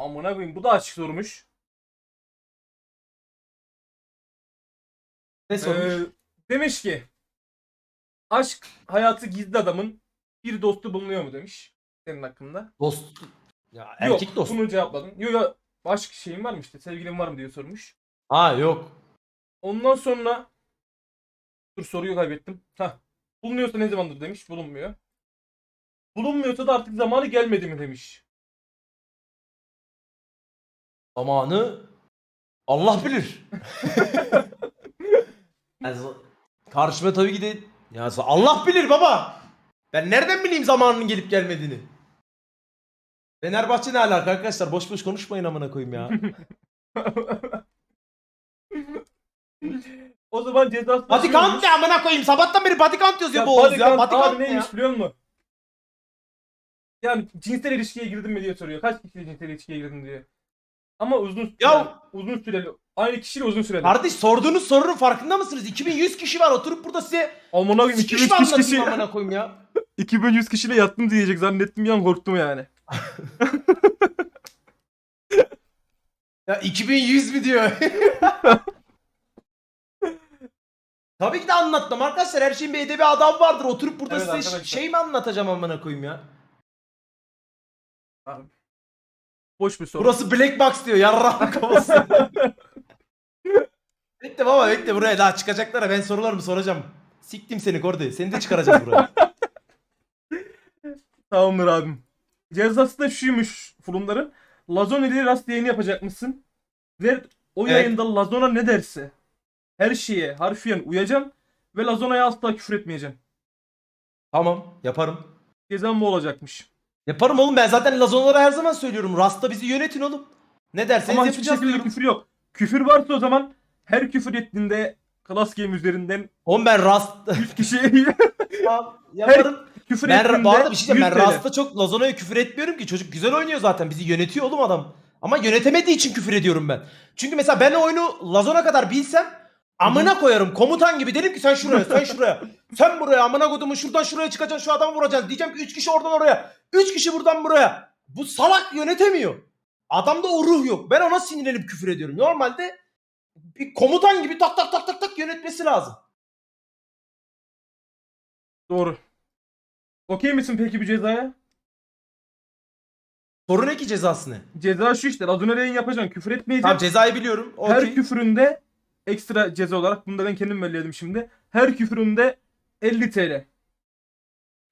Amına koyayım bu da açık sormuş. Ne sormuş? Ee, demiş ki aşk hayatı gizli adamın bir dostu bulunuyor mu demiş senin hakkında. Dost. Ya erkek yok, dost. bunu cevapladın. Yok ya aşk şeyin var mı işte sevgilin var mı diye sormuş. Ha yok. Ondan sonra dur soruyu kaybettim. Hah. Bulunuyorsa ne zamandır demiş. Bulunmuyor. Bulunmuyorsa da artık zamanı gelmedi mi demiş. Zamanı Allah bilir. Yani z- karşıma tabii ki de ya z- Allah bilir baba. Ben nereden bileyim zamanının gelip gelmediğini? Fenerbahçe ne alaka arkadaşlar? Boş boş konuşmayın amına koyayım ya. o zaman cezası count ne amına koyayım? Sabahtan beri count yazıyor bu Oğuz ya. Count abi ne ya? neymiş biliyor musun? Yani cinsel ilişkiye girdin mi diye soruyor. Kaç kişiyle cinsel ilişkiye girdin diye. Ama uzun süreli. Ya- uzun süreli. Aynı kişiyle uzun süreli. Kardeş sorduğunuz sorunun farkında mısınız? 2100 kişi var oturup burada size Amına koyayım sikiş 2100 mi anlatayım kişi. amına koyayım ya? 2100 kişiyle yattım diyecek zannettim bir an korktum yani. Ya 2100 mi diyor? Tabii ki de anlattım arkadaşlar. Her şeyin bir edebi adabı vardır. Oturup burada Evet size arkadaşlar. şey mi anlatacağım amına koyayım ya? Boş bir soru. Burası Black Box diyor. Yarrağım kafası. bekle baba bekle buraya daha çıkacaklara ben sorularımı soracağım. Siktim seni Kordi. Seni de çıkaracağım buraya. Tamamdır abim. Cezası da şuymuş Fulumların. Lazona ile rast yayını yapacakmışsın. Ve o Evet. yayında Lazona ne derse her şeye harfiyen uyacağım ve Lazona'ya asla küfür etmeyeceğim. tamam yaparım. Cezam bu olacakmış. Yaparım oğlum ben zaten Lazonlara her zaman söylüyorum. Rasta bizi yönetin oğlum. Ne derseniz Ama hiçbir yapacağız şekilde diyorum. küfür yok. Küfür varsa o zaman her küfür ettiğinde Class Game üzerinden Oğlum ben Rast... 100 kişiye Tamam, yaparım. küfür Ben ettiğinde bu arada bir şey diyeceğim. Ben 100 TL. Rast'a çok Lazano'ya küfür etmiyorum ki. Çocuk güzel oynuyor zaten. Bizi yönetiyor oğlum adam. Ama yönetemediği için küfür ediyorum ben. Çünkü mesela ben oyunu Lazona kadar bilsem amına koyarım. Komutan gibi derim ki sen şuraya, sen şuraya. Sen buraya amına kodumu şuradan şuraya çıkacaksın şu adamı vuracaksın. Diyeceğim ki 3 kişi oradan oraya. 3 kişi buradan buraya. Bu salak yönetemiyor. Adamda o ruh yok. Ben ona sinirlenip küfür ediyorum. Normalde bir komutan gibi tak tak tak tak tak yönetmesi lazım. Doğru. Okey misin peki bu cezaya? Sorun ne ki cezası ne? Ceza şu işte. Lazona yayın yapacaksın. Küfür etmeyeceksin. Tamam cezayı biliyorum. Her Okey. küfüründe ekstra ceza olarak bunu da ben kendim belirledim şimdi. Her küfüründe 50 TL.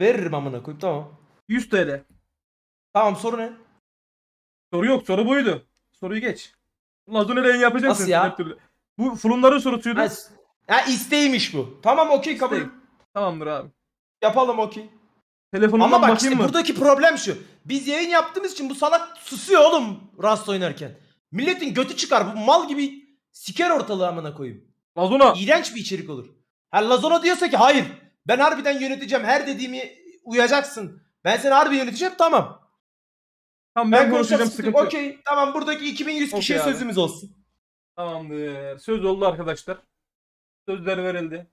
Veririm amına koyayım tamam. 100 TL. Tamam soru ne? Soru yok. Soru buydu. Soruyu geç. Yayın yapacaksın. Nasıl ya? Bu Fulunların sorusuydu. Ha, ha isteğiymiş bu. Tamam okey kabul. Tamamdır abi. Yapalım okey. Telefonumdan Ama bak bakayım işte mı? buradaki problem şu. Biz yayın yaptığımız için bu salak susuyor oğlum Rust oynarken. Milletin götü çıkar. Bu mal gibi siker ortalığı amına koyayım. Lazona. İğrenç bir içerik olur. Ha Lazona diyorsa ki hayır. Ben harbiden yöneteceğim. Her dediğimi uyacaksın. Ben seni harbi yöneteceğim tamam. Tamam Ben, ben, konuşacağım sıkıntı yok. Okey tamam buradaki 2100 kişiye abi. sözümüz olsun. Tamamdır. Söz oldu arkadaşlar. Sözler verildi.